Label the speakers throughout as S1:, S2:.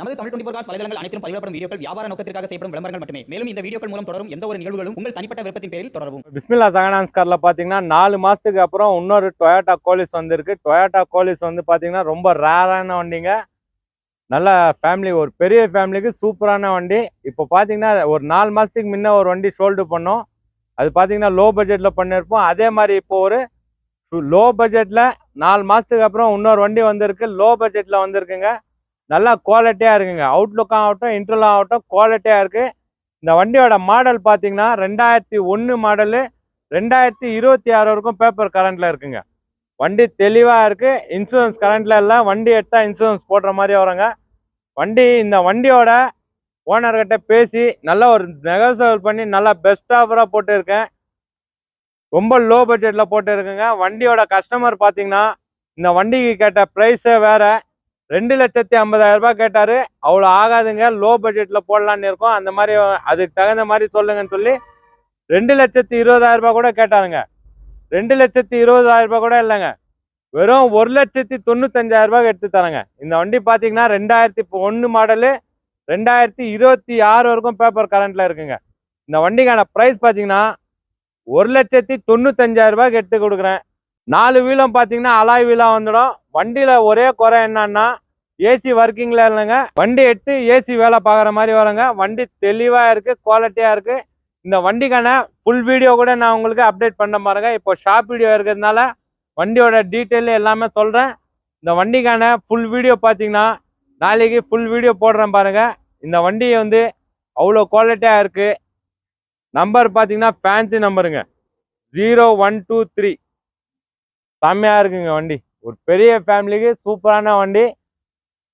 S1: நமது Tamil twenty four cos வலைதளங்கள் அனைத்தும் பதிவிடப்படும் வீடியோக்கள் வியாபார நோக்கத்திற்காக செய்யப்படும் விளம்பரங்கள் மட்டுமே. மேலும் இந்த வீடியோக்கள் மூலம் தொடரும் எந்த ஒரு நிகழ்வுகளும் உங்கள் தனிப்பட்ட விருப்பத்தின் பேரில் தொடரும்
S2: பிஸ்மில்லா சகனான்ஸ் கார்ல பாத்தீங்கன்னா நாலு மாசத்துக்கு அப்புறம் இன்னொரு டொயோட்டா கோலிஸ் வந்திருக்கு. டொயோட்டா கோலிஸ் வந்து பாத்தீங்கன்னா ரொம்ப ரேரான வண்டிங்க. நல்ல ஃபேமிலி ஒரு பெரிய ஃபேமிலிக்கு சூப்பரான வண்டி. இப்போ பார்த்தீங்கன்னா ஒரு நாலு மாதத்துக்கு முன்ன ஒரு வண்டி ஷோல்டு பண்ணோம். அது பார்த்தீங்கன்னா லோ பட்ஜெட்டில் பண்ணியிருப்போம் அதே மாதிரி இப்போ ஒரு லோ பட்ஜெட்டில் நாலு மாதத்துக்கு அப்புறம் இன்னொரு வண்டி வந்திருக்கு. லோ பட்ஜெட்டில் வந்திருக்குங்க. நல்லா குவாலிட்டியாக இருக்குங்க. அவுட்லுக்காக ஆகட்டும் இன்டர்லாக ஆகட்டும் குவாலிட்டியாக இருக்கு. இந்த வண்டியோட மாடல் பார்த்தீங்கன்னா ரெண்டாயிரத்தி ஒன்று மாடலு ரெண்டாயிரத்தி இருபத்தி ஆறு வரைக்கும் பேப்பர் கரண்டில் இருக்குங்க. வண்டி தெளிவாக இருக்குது இன்சூரன்ஸ் கரண்டில் இல்லை. வண்டி எடுத்தால் இன்சூரன்ஸ் போடுற மாதிரி வருங்க. வண்டி இந்த வண்டியோட ஓனர்கிட்ட பேசி நல்லா ஒரு நெகோசியல் பண்ணி நல்லா பெஸ்ட் ஆஃபராக போட்டுருக்கேன். ரொம்ப லோ பட்ஜெட்டில் போட்டு இருக்குங்க வண்டியோட கஸ்டமர் பார்த்தீங்கன்னா இந்த வண்டிக்கு கேட்ட ப்ரைஸே வேறு. ரெண்டு லட்சத்தி ஐம்பதாயிரம் ரூபாய் கேட்டாரு. அவ்வளோ ஆகாதுங்க. லோ பட்ஜெட்ல போடலான்னு இருக்கோம். அந்த மாதிரி அதுக்கு தகுந்த மாதிரி சொல்லுங்கன்னு சொல்லி ரெண்டு லட்சத்தி இருபதாயிரம் ரூபாய் கூட கேட்டாருங்க. ரெண்டு லட்சத்தி இருபதாயிரம் ரூபாய் கூட இல்லைங்க. வெறும் ஒரு லட்சத்தி தொண்ணூத்தஞ்சாயிரம் ரூபாய் எடுத்து தரேங்க. இந்த வண்டி பார்த்தீங்கன்னா ரெண்டாயிரத்தி ஒன்று மாடலு ரெண்டாயிரத்தி இருபத்தி ஆறு வரைக்கும் பேப்பர் கரண்ட்ல இருக்குங்க. இந்த வண்டிக்கான ப்ரைஸ் பார்த்தீங்கன்னா ஒரு லட்சத்தி தொண்ணூத்தஞ்சாயிரம் ரூபாய்க்கு எடுத்து கொடுக்குறேன். நாலு வீலம் பார்த்தீங்கன்னா அலாய் வீலாக வந்துடும். வண்டியில் ஒரே குறை என்னன்னா ஏசி ஒர்க்கிங்கில் இல்லைங்க. வண்டி எடுத்து ஏசி வேலை பார்க்குற மாதிரி வருங்க. வண்டி தெளிவாக இருக்குது குவாலிட்டியாக இருக்குது இந்த வண்டிக்கான ஃபுல் வீடியோ கூட நான் உங்களுக்கு அப்டேட் பண்ண பாருங்க இப்போ ஷாப் வீடியோ இருக்கிறதுனால வண்டியோட டீட்டெயில் எல்லாமே சொல்கிறேன் இந்த வண்டிக்கான ஃபுல் வீடியோ பார்த்தீங்கன்னா நாளைக்கு ஃபுல் வீடியோ போடுறேன் பாருங்க. இந்த வண்டி வந்து அவ்வளோ குவாலிட்டியாக இருக்குது நம்பர் பார்த்தீங்கன்னா ஃபேன்சி நம்பருங்க ஜீரோ ஒன் டூ த்ரீ செம்மையாக இருக்குங்க வண்டி. ஒரு பெரிய ஃபேமிலிக்கு சூப்பரான வண்டி.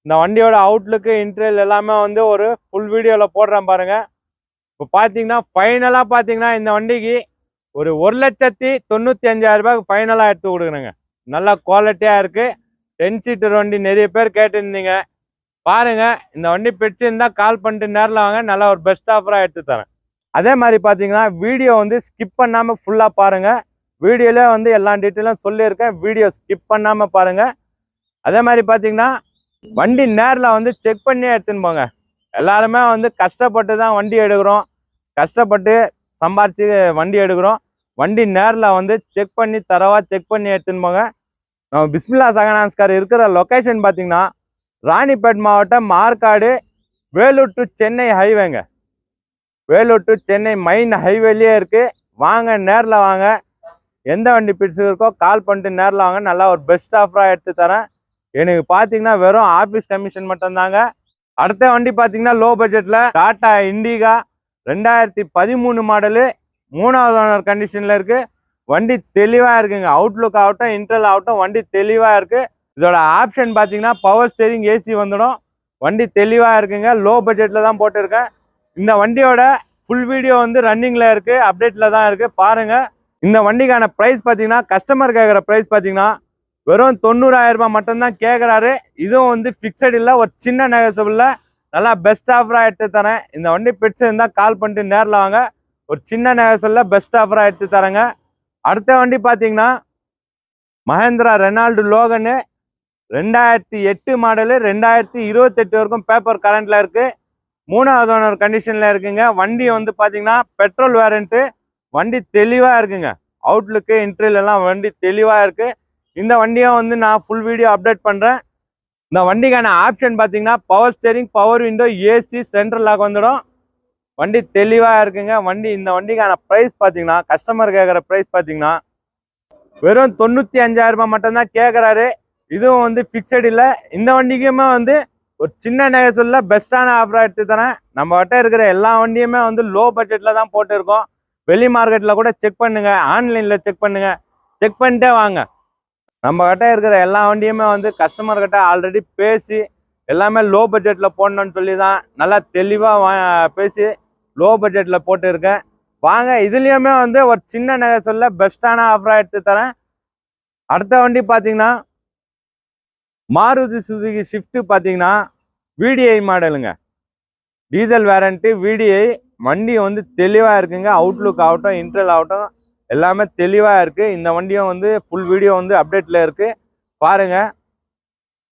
S2: இந்த வண்டியோட அவுட்லுக்கு இன்டர்வல் எல்லாமே வந்து ஒரு ஃபுல் வீடியோவில் போடுறேன் பாருங்க. இப்போ பார்த்தீங்கன்னா ஃபைனலாக பார்த்தீங்கன்னா இந்த வண்டிக்கு ஒரு ஒரு லட்சத்தி தொண்ணூற்றி அஞ்சாயிரம் ரூபாய்க்கு ஃபைனலாக எடுத்து கொடுக்குறேங்க நல்லா குவாலிட்டியாக இருக்குது டென் சீட்டர் வண்டி நிறைய பேர் கேட்டுருந்தீங்க. பாருங்க இந்த வண்டி பிடிச்சிருந்தா கால் பண்ணிட்டு நேரில் வாங்க. நல்லா ஒரு பெஸ்ட் ஆஃபராக எடுத்து தரேன். அதே மாதிரி பார்த்தீங்கன்னா வீடியோ வந்து ஸ்கிப் பண்ணாமல் ஃபுல்லாக பாருங்கள் வீடியோல வந்து எல்லா டீட்டெயிலும் சொல்லியிருக்கேன். வீடியோ ஸ்கிப் பண்ணாமல் பாருங்க. அதே மாதிரி பார்த்தீங்கன்னா வண்டி நேரில் வந்து செக் பண்ணி எடுத்துன்னு போங்க. எல்லாருமே வந்து கஷ்டப்பட்டு தான் வண்டி எடுக்கிறோம். கஷ்டப்பட்டு சம்பாரிச்சு வண்டி எடுக்கிறோம். வண்டி நேரில் வந்து செக் பண்ணி தரவா செக் பண்ணி எடுத்துன்னு போங்க. நம்ம பிஸ்மில்லா சகனான்ஸ்கார் இருக்கிற லொக்கேஷன் பார்த்தீங்கன்னா ராணிப்பேட் மாவட்டம் மார்க்காடு வேலூர் டு சென்னை ஹைவேங்க வேலூர் டு சென்னை மெயின் ஹைவேலயே இருக்குது வாங்க நேரில் வாங்க. எந்த வண்டி பிடிச்சிருக்கோ கால் பண்ணிட்டு நேரில் வாங்க. நல்லா ஒரு பெஸ்ட் ஆஃபராக எடுத்து தரேன். எனக்கு பார்த்தீங்கன்னா வெறும் ஆஃபீஸ் கமிஷன் மட்டும்தாங்க. அடுத்த வண்டி பார்த்தீங்கன்னா லோ பட்ஜெட்டில் டாட்டா இண்டிகா ரெண்டாயிரத்தி பதிமூணு மாடலு மூணாவது ஓனர் கண்டிஷனில் இருக்குது வண்டி தெளிவாக இருக்குங்க. அவுட்லுக் ஆகட்டும் இன்டர்ல் ஆகட்டும் வண்டி தெளிவாக இருக்குது இதோட ஆப்ஷன் பார்த்தீங்கன்னா பவர் ஸ்டேரிங் ஏசி வந்துடும். வண்டி தெளிவாக இருக்குங்க. லோ பட்ஜெட்டில் தான் போட்டிருக்கேன். இந்த வண்டியோட ஃபுல் வீடியோ வந்து ரன்னிங்கில் இருக்குது அப்டேட்டில் தான் இருக்குது பாருங்கள் இந்த வண்டிக்கான ப்ரைஸ் பார்த்தீங்கன்னா கஸ்டமர் கேட்குற ப்ரைஸ் பார்த்தீங்கன்னா வெறும் தொண்ணூறாயிரம் ரூபாய் மட்டும்தான் கேட்குறாரு இதுவும் வந்து ஃபிக்ஸட் இல்லை ஒரு சின்ன நெகசபிளில் நல்லா பெஸ்ட் ஆஃபராக எடுத்து தரேன். இந்த வண்டி பிடிச்சிருந்தால் கால் பண்ணிட்டு நேரில் வாங்க. ஒரு சின்ன நெகசலில் பெஸ்ட் ஆஃபராக எடுத்து தரேங்க. அடுத்த வண்டி பார்த்தீங்கன்னா மஹேந்திரா ரெனால்டு லோகனு. ரெண்டாயிரத்தி எட்டு மாடலு ரெண்டாயிரத்தி இருபத்தெட்டு வரைக்கும் பேப்பர் கரண்டில் இருக்குது மூணாவது ஓனர் கண்டிஷனில் இருக்குங்க. வண்டி வந்து பார்த்தீங்கன்னா பெட்ரோல் வேரண்ட்டு வண்டி தெளிவாக இருக்குங்க. அவுட்லுக்கு இன்டர்வியூலெல்லாம் வண்டி தெளிவாக இருக்குது இந்த வண்டியும் வந்து நான் ஃபுல் வீடியோ அப்டேட் பண்ணுறேன் இந்த வண்டிக்கான ஆப்ஷன் பார்த்தீங்கன்னா power steering power window AC central lock வந்துடும். வண்டி தெளிவாக இருக்குங்க. வண்டி இந்த வண்டிக்கான ப்ரைஸ் பார்த்தீங்கன்னா கஸ்டமர் கேட்குற ப்ரைஸ் பார்த்தீங்கன்னா வெறும் தொண்ணூற்றி அஞ்சாயிரரூபா மட்டும்தான் கேட்குறாரு. இதுவும் வந்து ஃபிக்ஸட் இல்லை. இந்த வண்டிக்குமே வந்து ஒரு சின்ன நெகசல்ல பெஸ்ட்டான ஆஃபராக எடுத்து தரேன். நம்மகிட்ட இருக்கிற எல்லா வண்டியுமே வந்து லோ பட்ஜெட்டில் தான் போட்டிருக்கோம். வெளி மார்க்கெட்டில் கூட செக் பண்ணுங்க ஆன்லைனில் செக் பண்ணுங்க. செக் பண்ணிட்டே வாங்க. நம்ம கிட்ட இருக்கிற எல்லா வண்டியுமே வந்து கஸ்டமர்கிட்ட ஆல்ரெடி பேசி எல்லாமே லோ பட்ஜெட்டில் போடணும்னு சொல்லி தான் நல்லா தெளிவாக வா பேசி லோ பட்ஜெட்டில் போட்டுருக்கேன். வாங்க இதுலேயுமே வந்து ஒரு சின்ன நகை சொல்ல பெஸ்ட்டான ஆஃபராக எடுத்து தரேன். அடுத்த வண்டி பார்த்தீங்கன்னா மாருதி சுசுகி ஷிஃப்ட்டு பார்த்தீங்கன்னா விடிஐ மாடலுங்க டீசல் வேரண்ட்டு விடிஐ வண்டி வந்து தெளிவாக இருக்குங்க. அவுட்லுக் ஆகட்டும் இன்டர்வல் ஆகட்டும் எல்லாமே தெளிவாக இருக்குது இந்த வண்டியும் வந்து ஃபுல் வீடியோ வந்து அப்டேட்டில் இருக்குது பாருங்கள்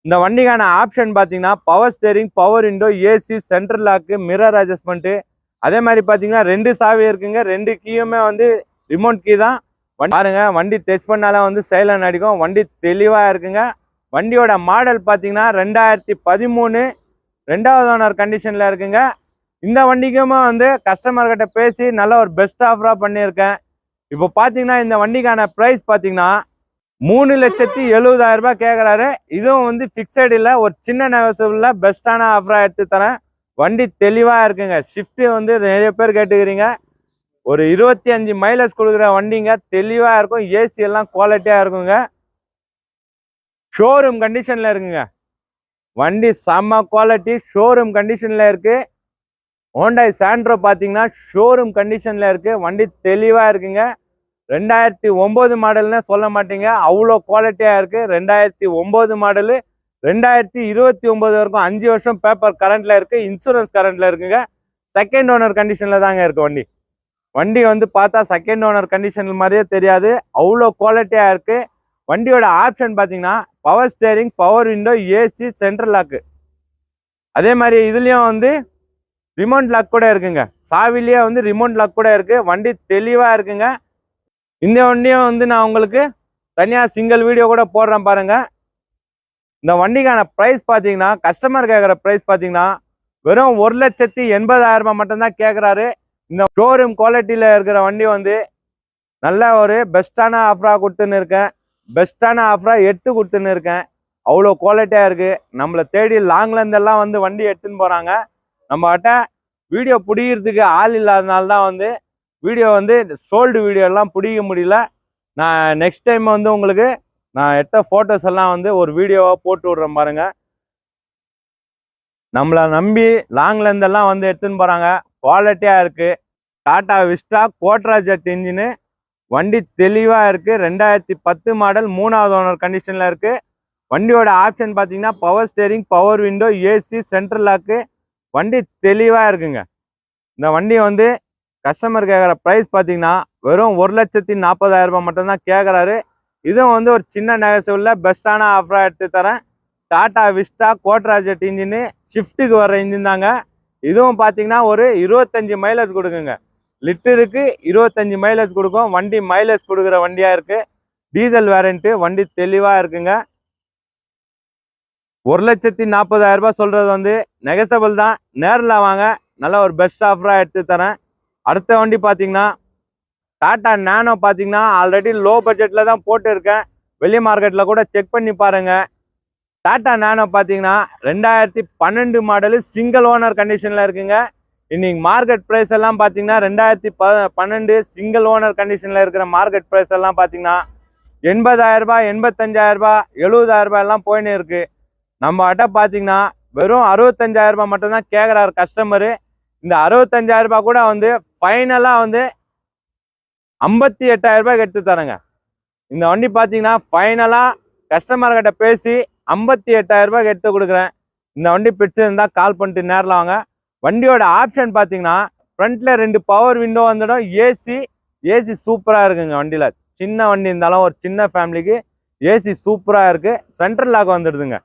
S2: இந்த வண்டிக்கான ஆப்ஷன் பார்த்தீங்கன்னா power steering power window AC central lock mirror adjustment அதே மாதிரி பார்த்தீங்கன்னா ரெண்டு சாவி இருக்குங்க. ரெண்டு கீயுமே வந்து ரிமோட் கீ தான். பாருங்க. வண்டி டச் பண்ணாலே வந்து சைலண்ட் அடிக்கும். வண்டி தெளிவாக இருக்குங்க. வண்டியோட மாடல் பார்த்தீங்கன்னா ரெண்டாயிரத்தி பதிமூணு. ரெண்டாவது ஓனர் கண்டிஷனில் இருக்குங்க. இந்த வண்டிக்குமே வந்து கஸ்டமர்கிட்ட பேசி நல்ல ஒரு பெஸ்ட் ஆஃபராக பண்ணியிருக்கேன். இப்போ பார்த்தீங்கன்னா இந்த வண்டிக்கான ப்ரைஸ் பார்த்தீங்கன்னா மூணு லட்சத்தி எழுபதாயிரம் ரூபாய் கேட்குறாரு இதுவும் வந்து ஃபிக்ஸட் இல்லை ஒரு சின்ன நெகசிபிளில் பெஸ்ட்டான ஆஃபராக எடுத்து தரேன். வண்டி தெளிவாக இருக்குங்க. ஷிஃப்ட்டு வந்து நிறைய பேர் கேட்டுக்கிறீங்க. ஒரு இருபத்தி அஞ்சு மைலேஜ் கொடுக்குற வண்டிங்க தெளிவாக இருக்கும். ஏசி எல்லாம் குவாலிட்டியாக இருக்குங்க. ஷோரூம் கண்டிஷனில் இருக்குங்க. வண்டி செம்ம குவாலிட்டி ஷோரூம் கண்டிஷனில் இருக்குது ஹோண்டாய் சாண்ட்ரோ பார்த்தீங்கன்னா ஷோரூம் கண்டிஷனில் இருக்குது வண்டி தெளிவாக இருக்குங்க. ரெண்டாயிரத்தி ஒம்பது மாடல்னு சொல்ல மாட்டீங்க. அவ்வளோ குவாலிட்டியாக இருக்குது ரெண்டாயிரத்தி ஒம்பது மாடலு ரெண்டாயிரத்தி இருபத்தி ஒம்பது வரைக்கும் அஞ்சு வருஷம் பேப்பர் கரண்ட்டில் இருக்குது இன்சூரன்ஸ் கரண்ட்டில் இருக்குங்க. செகண்ட் ஓனர் கண்டிஷனில் தாங்க இருக்குது வண்டி. வண்டி வந்து பார்த்தா செகண்ட் ஓனர் கண்டிஷன் மாதிரியே தெரியாது. அவ்வளோ குவாலிட்டியாக இருக்குது வண்டியோட ஆப்ஷன் பார்த்தீங்கன்னா power steering power window AC central lock அதே மாதிரி இதுலேயும் வந்து ரிமோட் லாக் கூட இருக்குங்க. சாவிலேயே வந்து ரிமோட் லாக் கூட இருக்குது வண்டி தெளிவாக இருக்குங்க. இந்த வண்டியும் வந்து நான் உங்களுக்கு தனியாக சிங்கிள் வீடியோ கூட போடுறேன் பாருங்கள் இந்த வண்டிக்கான ப்ரைஸ் பார்த்தீங்கன்னா கஸ்டமர் கேட்குற ப்ரைஸ் பார்த்தீங்கன்னா வெறும் ஒரு லட்சத்தி எண்பதாயிரம் ரூபாய் மட்டும்தான் கேட்குறாரு இந்த ஷோரூம் குவாலிட்டியில் இருக்கிற வண்டி வந்து நல்ல ஒரு பெஸ்ட்டான ஆஃபராக கொடுத்துன்னு இருக்கேன். பெஸ்ட்டான ஆஃபராக எடுத்து கொடுத்துன்னு இருக்கேன். அவ்வளோ குவாலிட்டியாக இருக்குது நம்மளை தேடி லாங்லேருந்தெல்லாம் வந்து வண்டி எடுத்துன்னு போகிறாங்க நம்மகிட்ட வீடியோ பிடிக்கிறதுக்கு ஆள் இல்லாதனால தான் வந்து வீடியோ வந்து சோல்டு வீடியோ எல்லாம் பிடிக்க முடியல. நான் நெக்ஸ்ட் டைம் வந்து உங்களுக்கு நான் எடுத்த ஃபோட்டோஸ் எல்லாம் வந்து ஒரு வீடியோவாக போட்டு விட்றேன் பாருங்கள் நம்மளை நம்பி லாங்லேருந்தெல்லாம் வந்து எடுத்துன்னு போகிறாங்க குவாலிட்டியாக இருக்குது டாடா விஸ்டா கோட்ரா ஜெட் இன்ஜினு வண்டி தெளிவாக இருக்குது ரெண்டாயிரத்தி பத்து மாடல் மூணாவது ஓனர் கண்டிஷனில் இருக்குது வண்டியோட ஆப்ஷன் பார்த்தீங்கன்னா power steering power window AC central lock வண்டி தெளிவாக இருக்குங்க. இந்த வண்டி வந்து கஸ்டமர் கேட்குற ப்ரைஸ் பார்த்தீங்கன்னா வெறும் ஒரு லட்சத்தி நாற்பதாயிரம் ரூபாய் மட்டும்தான் கேட்குறாரு இதுவும் வந்து ஒரு சின்ன நெகசிவில் பெஸ்ட்டான ஆஃபராக எடுத்து தரேன். டாடா விஸ்டா கோட்ராஜெட் இன்ஜினு ஷிஃப்ட்டுக்கு வர இன்ஜின் தாங்க. இதுவும் பார்த்தீங்கன்னா ஒரு இருபத்தஞ்சி மைலேஜ் கொடுக்குங்க. லிட்டருக்கு இருபத்தஞ்சி மைலேஜ் கொடுக்கும். வண்டி மைலேஜ் கொடுக்குற வண்டியாக இருக்குது டீசல் வேரண்ட்டு வண்டி தெளிவாக இருக்குங்க. ஒரு லட்சத்தி நாற்பதாயிரம் ரூபாய் சொல்கிறது வந்து நெகசபிள் தான். நேரில் வாங்க. நல்ல ஒரு பெஸ்ட் ஆஃபராக எடுத்து தரேன். அடுத்த வண்டி பார்த்தீங்கன்னா டாட்டா நேனோ பார்த்தீங்கன்னா ஆல்ரெடி லோ பட்ஜெட்டில் தான் போட்டுருக்கேன். வெளி மார்க்கெட்டில் கூட செக் பண்ணி பாருங்க. டாட்டா நேனோ பார்த்தீங்கன்னா ரெண்டாயிரத்தி பன்னெண்டு மாடலு சிங்கிள் ஓனர் கண்டிஷனில் இருக்குங்க. இன்னைக்கு மார்க்கெட் ப்ரைஸ் எல்லாம் பார்த்தீங்கன்னா ரெண்டாயிரத்தி ப பன்னெண்டு சிங்கிள் ஓனர் கண்டிஷனில் இருக்கிற மார்க்கெட் ப்ரைஸ் எல்லாம் பார்த்தீங்கன்னா எண்பதாயிரரூபா எண்பத்தஞ்சாயிரரூபா எழுபதாயிரரூபா எல்லாம் போயின்னு இருக்குது நம்ம கிட்ட பார்த்தீங்கன்னா வெறும் அறுபத்தஞ்சாயிரம் ரூபாய் மட்டும்தான் கேட்குறாரு கஸ்டமரு இந்த அறுபத்தஞ்சாயிரம் ரூபாய் கூட வந்து ஃபைனலாக வந்து ஐம்பத்தி எட்டாயிரம் ரூபாய்க்கு எடுத்து தரேங்க. இந்த வண்டி பார்த்தீங்கன்னா ஃபைனலாக கஸ்டமர்கிட்ட பேசி ஐம்பத்தி எட்டாயிரம் ரூபாய்க்கு எடுத்து கொடுக்குறேன். இந்த வண்டி பிடிச்சிருந்தா கால் பண்ணிட்டு நேரில் வாங்க. வண்டியோட ஆப்ஷன் பார்த்தீங்கன்னா ஃப்ரண்ட்டில் ரெண்டு பவர் விண்டோ வந்துடும். ஏசி ஏசி சூப்பராக இருக்குங்க வண்டியில். சின்ன வண்டி இருந்தாலும் ஒரு சின்ன ஃபேமிலிக்கு ஏசி சூப்பராக இருக்குது சென்ட்ரல் லாக் வந்துடுதுங்க.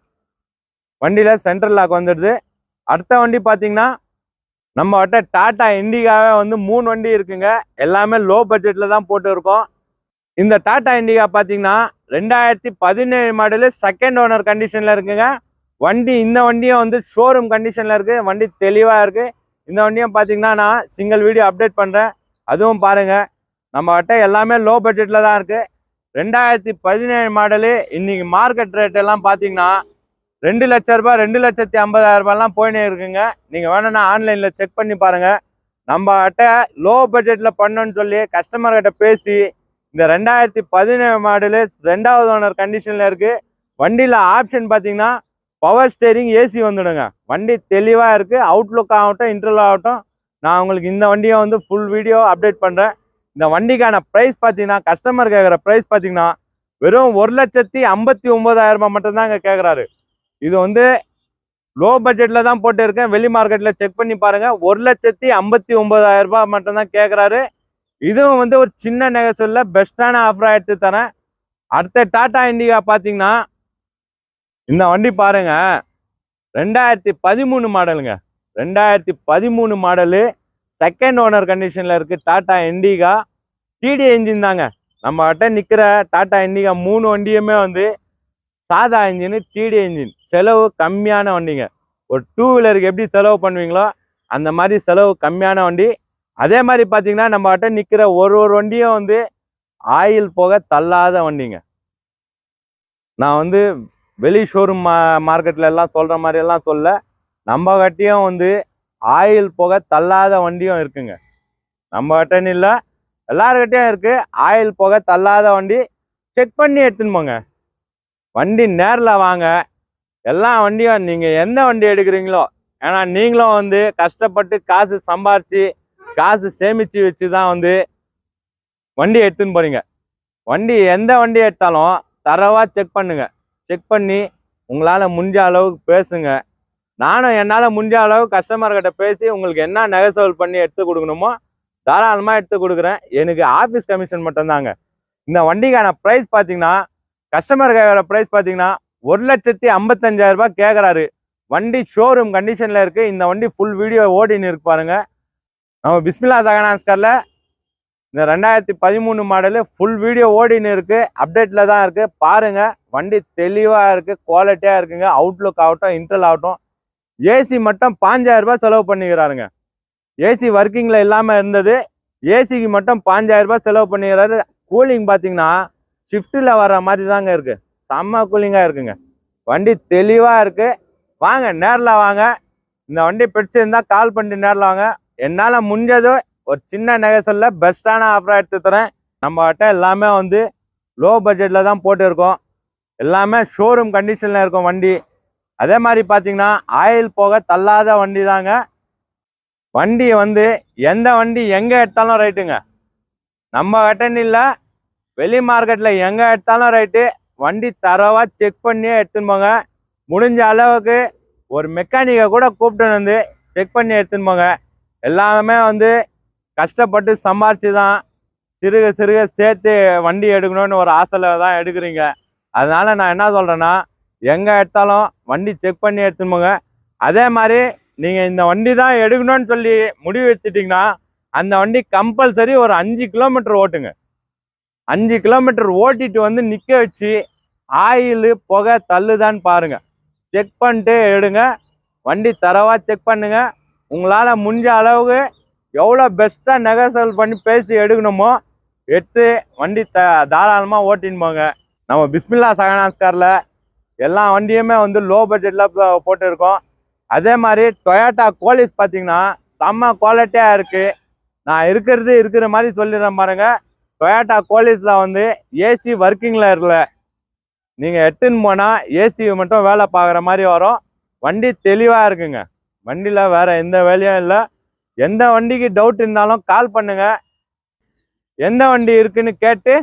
S2: வண்டியில் சென்ட்ரல் லாக் வந்துடுது. அடுத்த வண்டி பார்த்தீங்கன்னா நம்ம கிட்ட டாட்டா இண்டிகாவே வந்து மூணு வண்டி இருக்குங்க. எல்லாமே லோ பட்ஜெட்டில் தான் போட்டு இருக்கோம் இந்த டாட்டா இண்டிகா பார்த்தீங்கன்னா ரெண்டாயிரத்தி பதினேழு மாடலு செகண்ட் ஓனர் கண்டிஷனில் இருக்குங்க. வண்டி இந்த வண்டியும் வந்து ஷோரூம் கண்டிஷனில் இருக்குது வண்டி தெளிவாக இருக்குது இந்த வண்டியும் பார்த்தீங்கன்னா நான் சிங்கிள் வீடியோ அப்டேட் பண்ணுறேன் அதுவும் பாருங்கள் நம்ம கிட்ட எல்லாமே லோ பட்ஜெட்டில் தான் இருக்குது ரெண்டாயிரத்தி பதினேழு மாடலு இன்றைக்கி மார்க்கெட் ரேட் எல்லாம் பார்த்தீங்கன்னா ரெண்டு லட்ச ரூபாய் ரெண்டு லட்சத்தி ஐம்பதாயிரம் ரூபாய்லாம் போயினே இருக்குங்க. நீங்கள் வேணும்னா ஆன்லைனில் செக் பண்ணி பாருங்கள் நம்ம கிட்ட லோ பட்ஜெட்டில் பண்ணோன்னு சொல்லி கஸ்டமர்கிட்ட பேசி இந்த ரெண்டாயிரத்தி பதினேழு மாடலு ரெண்டாவது ஓனர் கண்டிஷனில் இருக்குது வண்டியில் ஆப்ஷன் பார்த்தீங்கன்னா பவர் ஸ்டேரிங் ஏசி வந்துடுங்க. வண்டி தெளிவாக இருக்குது அவுட்லுக் ஆகட்டும் இன்டர்வல் ஆகட்டும். நான் உங்களுக்கு இந்த வண்டியை வந்து ஃபுல் வீடியோ அப்டேட் பண்ணுறேன் இந்த வண்டிக்கான ப்ரைஸ் பார்த்தீங்கன்னா கஸ்டமர் கேட்குற ப்ரைஸ் பார்த்தீங்கன்னா வெறும் ஒரு லட்சத்தி ஐம்பத்தி ஒம்பதாயிரம் ரூபாய் மட்டும்தாங்க கேட்குறாரு இது வந்து லோ பட்ஜெட்டில் தான் போட்டிருக்கேன். வெளி மார்க்கெட்டில் செக் பண்ணி பாருங்கள் ஒரு லட்சத்தி ஐம்பத்தி ஒம்பதாயிரம் ரூபாய் மட்டும்தான் கேட்குறாரு இதுவும் வந்து ஒரு சின்ன நெகசூலில் பெஸ்ட்டான ஆஃபராக எடுத்து தரேன். அடுத்த டாடா இண்டிகா பார்த்தீங்கன்னா இந்த வண்டி பாருங்க. ரெண்டாயிரத்தி பதிமூணு மாடலுங்க. ரெண்டாயிரத்தி பதிமூணு மாடலு. செகண்ட் ஓனர் கண்டிஷனில் இருக்கு டாடா இண்டிகா. டிடி இன்ஜின் தாங்க. நம்ம கிட்ட நிற்கிற டாடா இண்டிகா மூணு வண்டியுமே வந்து சாதா இன்ஜின் டிடி இன்ஜின் செலவு கம்மியான வண்டிங்க. ஒரு டூ வீலருக்கு எப்படி செலவு பண்ணுவீங்களோ அந்த மாதிரி செலவு கம்மியான வண்டி. அதே மாதிரி பார்த்தீங்கன்னா நம்ம கிட்ட நிற்கிற ஒரு ஒரு வண்டியும் வந்து ஆயில் போக தள்ளாத வண்டிங்க. நான் வந்து வெளி ஷோரூம் மா மார்க்கெட்டில் எல்லாம் சொல்கிற மாதிரி எல்லாம் சொல்ல நம்ம கிட்டயும் வந்து ஆயில் போக தள்ளாத வண்டியும் இருக்குங்க. நம்ம கிட்டன்னு இல்லை எல்லாருக்கிட்டையும் இருக்குது ஆயில் போக தள்ளாத வண்டி செக் பண்ணி எடுத்துன்னு போங்க. வண்டி நேரில் வாங்க. எல்லா வண்டியும் நீங்கள் எந்த வண்டி எடுக்கிறீங்களோ ஏன்னா நீங்களும் வந்து கஷ்டப்பட்டு காசு சம்பாரித்து காசு சேமித்து வச்சு தான் வந்து வண்டி எடுத்துன்னு போகிறீங்க வண்டி எந்த வண்டி எடுத்தாலும் தரவாக செக் பண்ணுங்க. செக் பண்ணி உங்களால் முடிஞ்ச அளவுக்கு பேசுங்க. நானும் என்னால் முடிஞ்ச அளவு கஸ்டமர்கிட்ட பேசி உங்களுக்கு என்ன நெகசோல் பண்ணி எடுத்து கொடுக்கணுமோ தாராளமாக எடுத்து கொடுக்குறேன். எனக்கு ஆஃபீஸ் கமிஷன் மட்டும்தாங்க. இந்த வண்டிக்கான ப்ரைஸ் பார்த்தீங்கன்னா கஸ்டமர் கையோட ப்ரைஸ் பார்த்தீங்கன்னா ஒரு லட்சத்தி ஐம்பத்தஞ்சாயிரம் ரூபாய் கேட்குறாரு வண்டி ஷோரூம் கண்டிஷனில் இருக்குது இந்த வண்டி ஃபுல் வீடியோ ஓடின்னு இருக்கு பாருங்க. நம்ம பிஸ்மில்லா தகனாஸ்கரில் இந்த ரெண்டாயிரத்தி பதிமூணு மாடலு ஃபுல் வீடியோ ஓடின்னு இருக்கு. அப்டேட்டில் தான் இருக்குது பாருங்க. வண்டி தெளிவாக இருக்கு. குவாலிட்டியாக இருக்குங்க. அவுட்லுக் ஆகட்டும் இன்டர்ல் ஆகட்டும். ஏசி மட்டும் பாஞ்சாயிரம் ரூபாய் செலவு பண்ணிக்கிறாருங்க. ஏசி ஒர்க்கிங்கில் இல்லாமல் இருந்தது. ஏசிக்கு மட்டும் பாஞ்சாயிரம் ரூபாய் செலவு பண்ணிக்கிறாரு. கூலிங் பார்த்தீங்கன்னா ஷிஃப்ட்டில் வர்ற மாதிரி தாங்க இருக்கு. செம்ம கூலிங்காக இருக்குங்க. வண்டி தெளிவாக இருக்கு. வாங்க நேரில் வாங்க. இந்த வண்டி பிடிச்சிருந்தா கால் பண்ணிட்டு நேரில் வாங்க. என்னால் முடிஞ்சதோ ஒரு சின்ன நெகசலில் பெஸ்ட்டான ஆஃபராக எடுத்து தரேன். எல்லாமே வந்து லோ பட்ஜெட்டில் தான் போட்டிருக்கோம். எல்லாமே ஷோரூம் கண்டிஷனில் இருக்கும் வண்டி. அதே மாதிரி பார்த்தீங்கன்னா ஆயில் போக தள்ளாத வண்டி தாங்க. வண்டி வந்து எந்த வண்டி எங்கே எடுத்தாலும் ரைட்டுங்க நம்ம கிட்டன்னு இல்லை வெளி மார்க்கெட்டில் எங்கே எடுத்தாலும் ரைட்டு வண்டி தரவாக செக் பண்ணியே எடுத்துன்னு போங்க. முடிஞ்ச அளவுக்கு ஒரு மெக்கானிக்கை கூட கூப்பிட்டு வந்து செக் பண்ணி எடுத்துன்னு போங்க. எல்லாமே வந்து கஷ்டப்பட்டு சம்பாரிச்சு தான் சிறுக சிறுக சேர்த்து வண்டி எடுக்கணும்னு ஒரு ஆசையில் தான் எடுக்கிறீங்க. அதனால் நான் என்ன சொல்கிறேன்னா எங்கே எடுத்தாலும் வண்டி செக் பண்ணி எடுத்துன்னு போங்க. அதே மாதிரி நீங்கள் இந்த வண்டி தான் எடுக்கணும்னு சொல்லி முடிவு எடுத்துட்டிங்கன்னா அந்த வண்டி கம்பல்சரி ஒரு அஞ்சு கிலோமீட்டர் ஓட்டுங்க. அஞ்சு கிலோமீட்டர் ஓட்டிட்டு வந்து நிற்க வச்சு ஆயில் புகை தள்ளுதான்னு பாருங்க. செக் பண்ணிட்டு எடுங்க. வண்டி தரவா செக் பண்ணுங்க. உங்களால் முடிஞ்ச அளவுக்கு எவ்வளோ பெஸ்ட்டாக நெகசல் பண்ணி பேசி எடுக்கணுமோ எடுத்து வண்டி த தாராளமாக ஓட்டின்னு போங்க. நம்ம பிஸ்மில்லா சகனாஸ்காரில் எல்லா வண்டியுமே வந்து லோ பட்ஜெட்டில் போட்டிருக்கோம். அதே மாதிரி டொயாட்டா கோலிஸ் பார்த்தீங்கன்னா செம்ம குவாலிட்டியாக இருக்குது நான் இருக்கிறது இருக்கிற மாதிரி சொல்லிடுறேன் பாருங்கள் டொயாட்டா கோலிஸில் வந்து ஏசி ஒர்க்கிங்கில் இருக்கல நீங்கள் எடுத்துன்னு போனால் ஏசி மட்டும் வேலை பார்க்குற மாதிரி வரும். வண்டி தெளிவாக இருக்குங்க. வண்டியில் வேறு எந்த வேலையும் இல்லை. எந்த வண்டிக்கு டவுட் இருந்தாலும் கால் பண்ணுங்கள் எந்த வண்டி இருக்குன்னு கேட்டு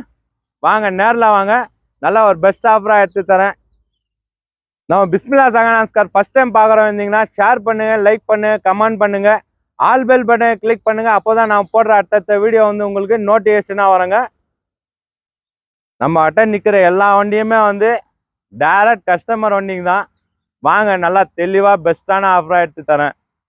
S2: வாங்க நேரில் வாங்க. நல்லா ஒரு பெஸ்ட் ஆஃபராக எடுத்து தரேன். நம்ம பிஸ்மில்லா சகனாஸ்கர் ஃபர்ஸ்ட் டைம் பார்க்குறோம் இருந்தீங்கன்னா ஷேர் பண்ணுங்கள் லைக் பண்ணுங்கள் கமெண்ட் பண்ணுங்கள் ஆல் பெல் பட்டனை கிளிக் அப்போ தான் நான் போடுற அடுத்தடுத்த வீடியோ வந்து உங்களுக்கு நோட்டிஃபிகேஷனாக வருங்க. நம்ம அட்ட நிற்கிற எல்லா வண்டியுமே வந்து டேரக்ட் கஸ்டமர் வண்டிங்க தான். வாங்க நல்லா தெளிவாக பெஸ்ட்டான ஆஃபராக எடுத்து தரேன்.